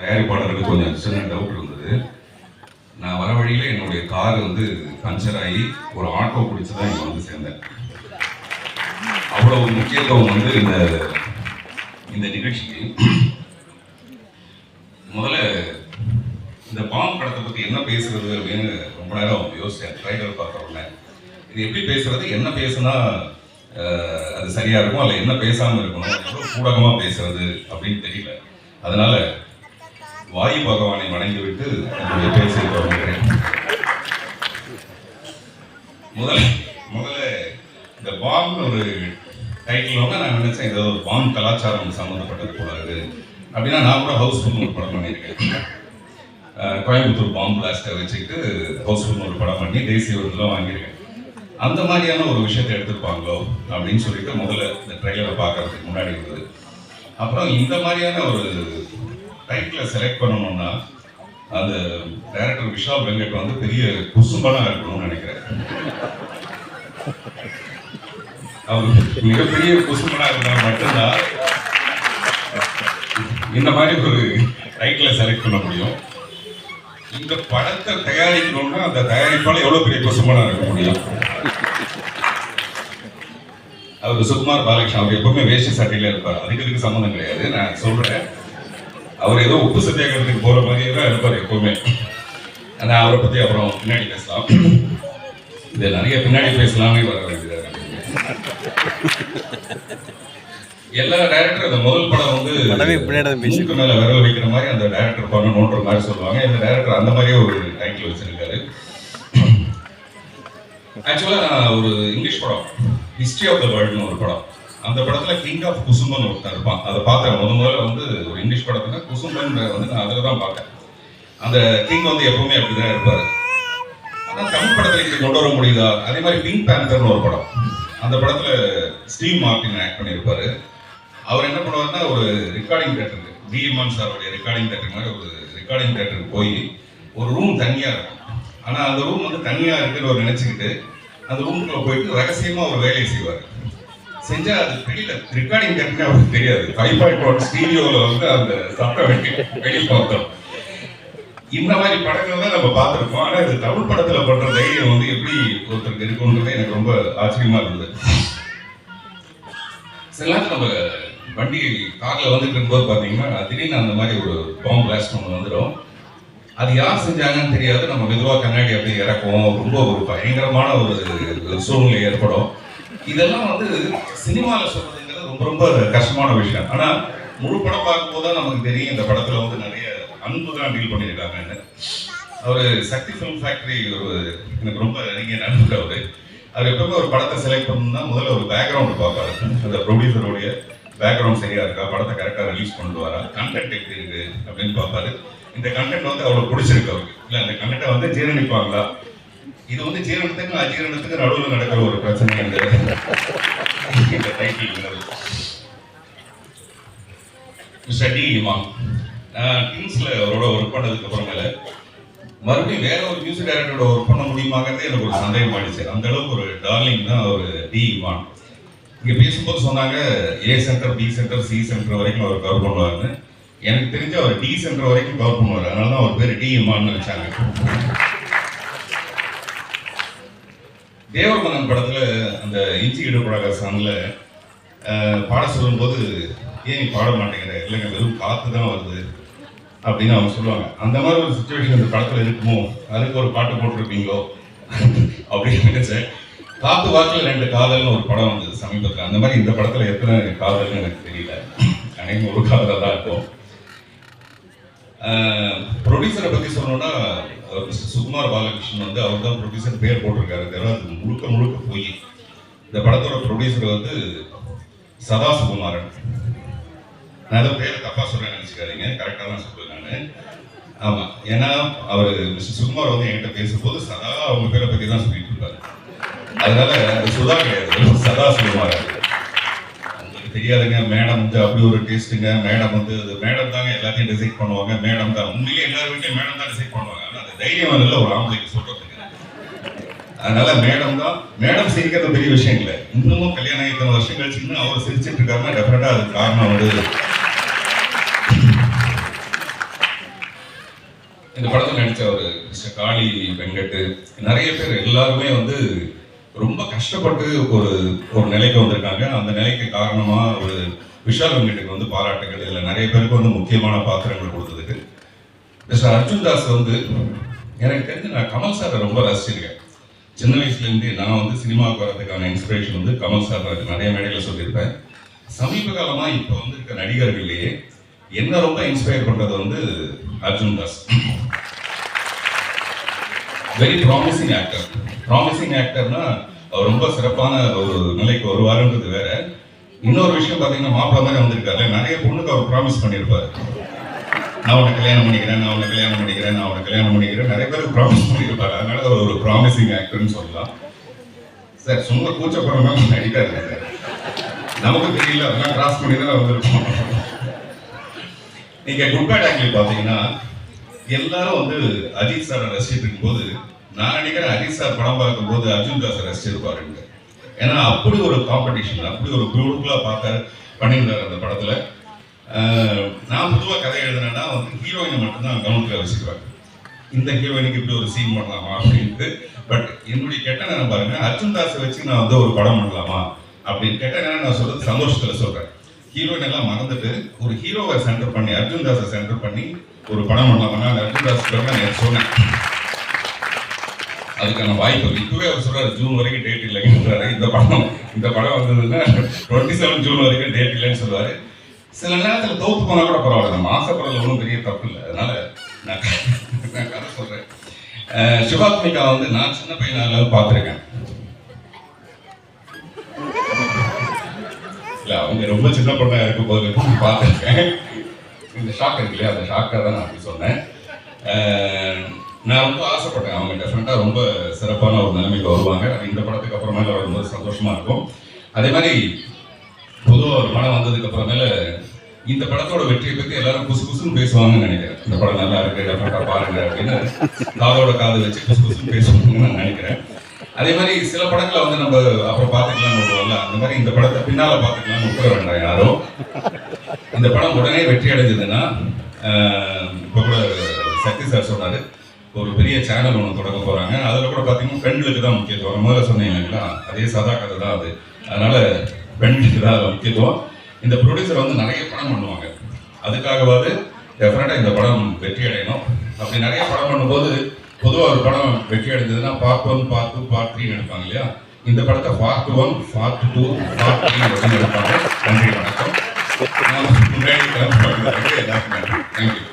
தயாரிப்பாளருக்கு கொஞ்சம் சின்ன டவுட் இருந்தது. நான் வர வழியில் என்னுடைய கார் வந்து பஞ்சர் ஆகி ஒரு ஆட்டோ பிடிச்சி தான் இங்கே வந்து சேர்ந்தேன். அவ்வளவு முக்கியத்துவம் வந்து இந்த இந்த நிகழ்ச்சிக்கு. முதல்ல இந்த பாம் படத்தை பற்றி என்ன பேசுறது அப்படின்னு ரொம்ப நேரம் யோசிச்சேன். ட்ரைலர் பார்த்த உடனே இது எப்படி பேசுறது என்ன பேசுனா அது சரியா இருக்கும் அதில் என்ன பேசாமல் இருக்கணும் எவ்வளவு கூடகமா பேசுறது அப்படின்னு தெரியல. அதனால வாயு பகவானை வணங்கி விட்டு என்னுடைய பேச்சை தொடங்குகிறேன். முதல்ல முதல்ல இந்த பாம்னு ஒரு டைட்டில் வந்து நான் நினைச்சேன் ஏதோ ஒரு பாம் கலாச்சாரம் சம்மந்தப்பட்டது கூடாது அப்படின்னா நான் கூட ஹவுஸ்ஃபுல் ஒரு படம் பண்ணியிருக்கேன். கோயம்புத்தூர் பாம்பு பிளாஸ்டை வச்சுக்கிட்டு ஹவுஸ்ஃபுல் ஒரு படம் பண்ணி தேசிய விருதுலாம் வாங்கியிருக்கேன். அந்த மாதிரியான ஒரு விஷயத்தை எடுத்திருப்பாங்களோ அப்படின்னு சொல்லிட்டு முதல்ல இந்த ட்ரெய்லரை பார்க்கறதுக்கு முன்னாடி இருந்தது அப்புறம் இந்த மாதிரியான ஒரு டைட்டில் செலக்ட் பண்ணணும்னா அந்த டைரக்டர் விஷால் வெங்கட் வந்து பெரிய குசும்பனாக இருக்கணும்னு நினைக்கிறேன். அவர் மிகப்பெரிய குசும்பனாக இருந்தால் மட்டும்தான் இந்த மாதிரி ஒரு டைட்டில் செலக்ட் பண்ண முடியும். இந்த படத்தை தயாரிக்கணும்னா அந்த தயாரிப்பால் எவ்வளோ பெரிய குசும்பனாக இருக்க முடியும்? அவர் சுகுமார் பாலகிருஷ்ணன் அவர் எப்பவுமே வேஷ்டி சட்டையில இருப்பார். அதுக்கு இதுக்கு சம்மந்தம் கிடையாது. நான் சொல்றேன். அவர் ஏதோ உப்பு சத்தியாகிரகத்துக்கு போற மாதிரியே தான் இருப்பார் எப்பவுமே. நான் அவரை பத்தி அப்புறம் பின்னாடி பேசலாம். இது நிறைய பின்னாடி பேசலாமே வர வேண்டியதா இருக்கு. எல்லா டைரக்டர் அந்த முதல் படம் வந்து மூக்கு மேல விரல் வைக்கிற மாதிரி அந்த டைரக்டர் பண்ணணுன்ற மாதிரி சொல்லுவாங்க. இந்த டைரக்டர் அந்த மாதிரியே ஒரு டைட்டில் வச்சிருக்காரு. ஆக்சுவலா நான் ஒரு இங்கிலீஷ் படம் ஹிஸ்டரி ஆஃப் த வேர்ல்டுன்னு ஒரு படம். அந்த படத்துல கிங் ஆஃப் குசும்பன் ஒருத்தன் இருப்பான். அதை பார்த்தேன். முத முதல்ல வந்து ஒரு இங்கிலீஷ் படத்துல குசும்பன் வந்து நான் அதில் தான் பார்த்தேன். அந்த கிங் வந்து எப்பவுமே அப்படிதான் இருப்பாரு. ஆனால் தமிழ் படத்துல இப்படி கொண்டு வர முடியுதா? அதே மாதிரி பிங்க் பேந்தர்னு ஒரு படம். அந்த படத்துல ஸ்டீவ் மார்டின் ஆக்ட் பண்ணியிருப்பாரு. அவர் என்ன பண்ணுவார்னா ஒரு ரெக்கார்டிங் தேட்டருக்கு பிஎம்என் சாருடைய ரெக்கார்டிங் தேட்டர் மாதிரி ஒரு ரெக்கார்டிங் தேட்டருக்கு போய் ஒரு ரூம் தனியாக இருக்கும். ஆனால் அந்த ரூம் வந்து தனியாக இருக்குன்னு அவர் நினச்சிக்கிட்டு அந்த ரூமுக்குள்ள போயிட்டு ரகசியமாக ஒரு வேலையை செய்வார். செஞ்சா அது தெரியல ரெக்கார்டிங் தேட்டர்னு அவருக்கு தெரியாது. ஃபைவ் பாயிண்ட் ஒன் ஸ்டீடியோவில் வந்து அந்த சத்தம் வெட்டி வெளியே பார்த்தோம். இந்த மாதிரி படங்கள் தான் நம்ம பார்த்துருக்கோம். ஆனால் இது தமிழ் படத்தில் பண்ற தைரியம் வந்து எப்படி ஒருத்தருக்கு இருக்குன்றது எனக்கு ரொம்ப ஆச்சரியமா இருந்தது. சில நேரத்துல நம்ம வண்டி காரில் வந்துட்டு இருக்கும்போது பார்த்தீங்கன்னா திடீர்னு அந்த மாதிரி ஒரு பாம்பு பிளாஸ்ட் ஒன்று வந்துடும். அது யார் செஞ்சாங்கன்னு தெரியாது. நம்ம மெதுவாக கண்ணாடி அப்படியே இறக்குவோம். ரொம்ப ஒரு பயங்கரமான ஒரு ஒரு சூழ்நிலை ஏற்படும். இதெல்லாம் வந்து சினிமாவில் சொல்றதுங்கிறது ரொம்ப ரொம்ப கஷ்டமான விஷயம். ஆனால் முழு படம் பார்க்கும்போது தான் நமக்கு தெரியும் இந்த படத்தில் வந்து நிறைய அன்பு தான் டீல் பண்ணியிருக்காங்கன்னு. அவர் சக்தி ஃபிலிம் ஃபேக்டரி ஒரு எனக்கு ரொம்ப நீங்கள் நண்பர் அவரு. அவர் எப்பவுமே ஒரு படத்தை செலக்ட் பண்ணணும்னா முதல்ல ஒரு பேக்ரவுண்ட் பார்ப்பாரு. அந்த ப்ரொடியூசருடைய பேக்ரவுண்ட் சரியா இருக்கா? படத்தை கரெக்டாக ரிலீஸ் பண்ணிட்டு வரா கண்டென்ட் எப்படி இருக்கு? அப்படின்னு பார்ப்பாரு. இந்த கண்டென்ட் வந்து அவ்வளோ பிடிச்சிருக்கு அவருக்கு. இல்லை அந்த கண்டென்ட்டை வந்து ஜீரணிப்பாங்களா? இது வந்து ஜீரணத்துக்கும் அஜீரணத்துக்கும் நடுவில் நடக்கிற ஒரு பிரச்சனை இந்த டைட்டில் மிஸ்டர் டி இமாம் நான் கிங்ஸ்ல அவரோட ஒர்க் பண்ணதுக்கு அப்புறமேல மறுபடியும் வேற ஒரு மியூசிக் டைரக்டரோட ஒர்க் பண்ண முடியுமாங்கிறதே எனக்கு ஒரு சந்தேகம் ஆயிடுச்சு. அந்த அளவுக்கு ஒரு டார்லிங் தான் ஒரு டி இமான் இங்க பேசும்போது சொன்னாங்க A centre B centre C centre வரைக்கும் அவர் கவர் பண்ணுவாருன்னு. எனக்கு தெரிஞ்சு அவர் டி சென்டர் வரைக்கும் கவர் பண்ணுவார். அதனால தான் அவர் பேர் டி இமான்னு வச்சாங்க. தேவர்மனன் படத்தில் அந்த இஞ்சி ஈடுபடாத சாங்கில் பாட சொல்லும்போது ஏன் நீ பாட மாட்டேங்கிற? இல்லைங்க வெறும் காத்து தான் வருது அப்படின்னு அவங்க சொல்லுவாங்க. அந்த மாதிரி ஒரு சுச்சுவேஷன் இந்த படத்தில் இருக்குமோ? அதுக்கு ஒரு பாட்டு போட்டிருப்பீங்களோ? அப்படின்னு நினைச்சேன். காத்து வாக்கில் ரெண்டு காதல்னு ஒரு படம் வந்தது சமீபத்தில் அந்த மாதிரி இந்த படத்தில் எத்தனை காதல்னு எனக்கு தெரியல. அனைவரும் ஒரு காதலாக தான் இருக்கும். ப்ரொடியூசரை பற்றி சொல்லணும்னா மிஸ்டர் சுகுமார் பாலகிருஷ்ணன் வந்து அவர் தான் ப்ரொடியூசர் பேர் போட்டிருக்காரு. தவிர அது முழுக்க முழுக்க போய் இந்த படத்தோட ப்ரொடியூசர் வந்து சதா சுகுமாரன். நான் ஏதோ பேர் தப்பா சொல்றேன் நினச்சிக்காதீங்க. கரெக்டாக தான் சொல்லுவேன் நான். ஆமாம் ஏன்னா அவர் மிஸ்டர் சுகுமார் வந்து என்கிட்ட பேசும்போது சதா அவங்க பேரை பற்றி தான் சொல்லிட்டு இருப்பாரு அதனால சுதா கிடையாது. சதா சுகுமாரன். தெரியாதுங்க. மேடம் வந்து அப்படி ஒரு டேஸ்ட்டுங்க மேடம் வந்து அது மேடம் தாங்க எல்லாத்தையும் டிசைட் பண்ணுவாங்க. மேடம் தான். உண்மையிலேயே எல்லாரும் வீட்லையும் மேடம் தான் டிசைட் பண்ணுவாங்க. ஆனால் அந்த தைரியம் இல்லை ஒரு ஆம்பளைக்கு சொல்றதுக்கு. அதனால மேடம் தான். மேடம் சிரிக்கிறது பெரிய விஷயம் இல்லை. இன்னமும் கல்யாணம் ஆகி இத்தனை வருஷம் கழிச்சுன்னு அவர் சிரிச்சிட்டு இருக்காருன்னா டெஃபினட்டா அதுக்கு காரணம் வந்து இந்த படத்தில் நடித்த ஒரு மிஸ்டர் காளி வெங்கட் நிறைய பேர் எல்லாருமே வந்து ரொம்ப கஷ்டப்பட்டு ஒரு ஒரு நிலைக்கு வந்திருக்காங்க. அந்த நிலைக்கு காரணமாக ஒரு விஷால் வெங்கட்டுக்கு வந்து பாராட்டுகள். இதில் நிறைய பேருக்கு வந்து முக்கியமான பாத்திரங்கள் கொடுத்ததுக்கு. மிஸ்டர் அர்ஜுன் தாஸ் வந்து எனக்கு தெரிஞ்சு நான் கமல் சாரை ரொம்ப ரசிச்சிருக்கேன். சின்ன வயசுலேருந்து நான் வந்து சினிமாவுக்கு வரதுக்கான இன்ஸ்பிரேஷன் வந்து கமல் சார் நிறைய மேடையில் சொல்லியிருப்பேன். சமீப காலமாக இப்போ வந்து இருக்க நடிகர்கள்லேயே என்ன ரொம்ப இன்ஸ்பயர் பண்ணுறது வந்து Arjun Das. Very promising actor promising ஆக்டர்னா அவர் ரொம்ப சிறப்பான ஒரு நிலைக்கு வருவாருன்றது வேற. இன்னொரு விஷயம் பார்த்தீங்கன்னா மாப்பிள்ள மாதிரி வந்திருக்காரு. நிறைய பொண்ணுக்கு அவர் ப்ராமிஸ் பண்ணியிருப்பாரு நான் உன்னை கல்யாணம் பண்ணிக்கிறேன் நான் உன்னை கல்யாணம் பண்ணிக்கிறேன் நான் உன்னை கல்யாணம் பண்ணிக்கிறேன். நிறைய பேருக்கு ப்ராமிஸ் பண்ணியிருப்பாரு அதனால அவர் ஒரு ப்ராமிசிங் ஆக்டர்னு சொல்லலாம். சார் சும்மா கூச்சப்படுறோம்னா நடிக்காது சார் நமக்கு தெரியல அதெல்லாம் கிராஸ் பண்ணி தான் வந்திருப்போம் நீங்க குட் பேட் ஆங்கிள் பாத்தீங்கன்னா எல்லாரும் வந்து அஜித் சாரை ரசிச்சிட்டு இருக்கும்போது நான் நினைக்கிறேன் ஹரிசா படம் படம் பார்க்கும்போது அர்ஜுன் தாஸ் ரசிச்சிருப்பாருங்க ஏன்னா அப்படி ஒரு காம்படிஷன் அப்படி ஒரு பியூட்டிஃபுல்லா பார்க்க பண்ணியிருந்தார் அந்த படத்துல. நான் பொதுவாக கதை எழுதுனேன்னா வந்து ஹீரோயினை மட்டும்தான் கவனத்தில் வச்சுக்குவேன். இந்த ஹீரோயினுக்கு இப்படி ஒரு சீன் பண்ணலாமா அப்படின்ட்டு. பட் என்னுடைய கெட்ட நேரம் பாருங்க அர்ஜுன் தாஸை வச்சு நான் வந்து ஒரு படம் பண்ணலாமா அப்படின்னு கெட்ட நேரம் நான் சொல்றது சந்தோஷத்தில் சொல்றேன். ஹீரோயின் எல்லாம் மறந்துட்டு ஒரு ஹீரோவை சென்டர் பண்ணி அர்ஜுன் தாஸை சென்டர் பண்ணி ஒரு படம் பண்ணலாமா நான் அர்ஜுன் தாஸ் நான் சொன்னேன். அதுக்கான வாய்ப்பு இப்பவே அவர் சொல்றாரு ஜூன் வரைக்கும் டேட் இல்லைங்கிறாரு இந்த படம் இந்த படம் வந்ததுன்னா டுவெண்ட்டி செவன் ஜூன் வரைக்கும் டேட் இல்லைன்னு சொல்லுவாரு. சில நேரத்தில் தோத்து போனா கூட பரவாயில்ல. நம்ம ஆசைப்படுறதுல ஒன்றும் பெரிய தப்பு இல்லை. அதனால நான் நான் கதை சொல்றேன். சிவாத்மிகா வந்து நான் சின்ன பையனால பார்த்துருக்கேன். இல்லை அவங்க ரொம்ப சின்ன பொண்ணாக இருக்கும் போது பார்த்துருக்கேன். இந்த ஷாக் இருக்கு இல்லையா? அந்த ஷாக்காக தான் நான் அப்படி சொன்னேன். நான் ரொம்ப ஆசைப்பட்டேன் அவங்க டெஃபினட்டாக ரொம்ப சிறப்பான ஒரு நிலைமைக்கு வருவாங்க. இந்த படத்துக்கு அப்புறமேல வரும்போது சந்தோஷமாக இருக்கும். அதே மாதிரி பொதுவாக ஒரு படம் வந்ததுக்கு அப்புறமேல இந்த படத்தோட வெற்றியை பற்றி எல்லாரும் குசு குசுன்னு பேசுவாங்கன்னு நினைக்கிறேன். இந்த படம் நல்லா இருக்கு டெஃபினட்டாக பாருங்க அப்படின்னு காதோட காது வச்சு குசு குசுன்னு பேசுவாங்கன்னு நான் நினைக்கிறேன். அதே மாதிரி சில படங்களை வந்து நம்ம அப்புறம் பார்த்துக்கலாம்னு விடுவோம்ல. அந்த மாதிரி இந்த படத்தை பின்னால பார்த்துக்கலாம்னு உட்கார வேண்டாம் யாரும். இந்த படம் உடனே வெற்றி அடைஞ்சதுன்னா இப்போ கூட சக்தி சார் சொன்னாரு ஒரு பெரிய சேனல் ஒன்று தொடங்க போகிறாங்க அதில் கூட பார்த்தீங்கன்னா பெண்களுக்கு தான் முக்கியத்துவம். முதல்ல சொன்னீங்க இல்லைங்களா? அதே சதா கதை தான் அது. அதனால் பெண்களுக்கு தான் அதில் முக்கியத்துவம். இந்த ப்ரொடியூசர் வந்து நிறைய படம் பண்ணுவாங்க. அதுக்காகவாது டெஃபினட்டாக இந்த படம் வெற்றி அடையணும். அப்படி நிறைய படம் பண்ணும்போது பொதுவாக ஒரு படம் வெற்றி அடைஞ்சதுன்னா part one part two part three எடுப்பாங்க இல்லையா? இந்த படத்தை part one part two part three அப்படின்னு எடுப்பாங்க. நன்றி வணக்கம். நான் முன்னாடி கிளம்பி எல்லாருக்கும் நன்றி. தேங்க்யூ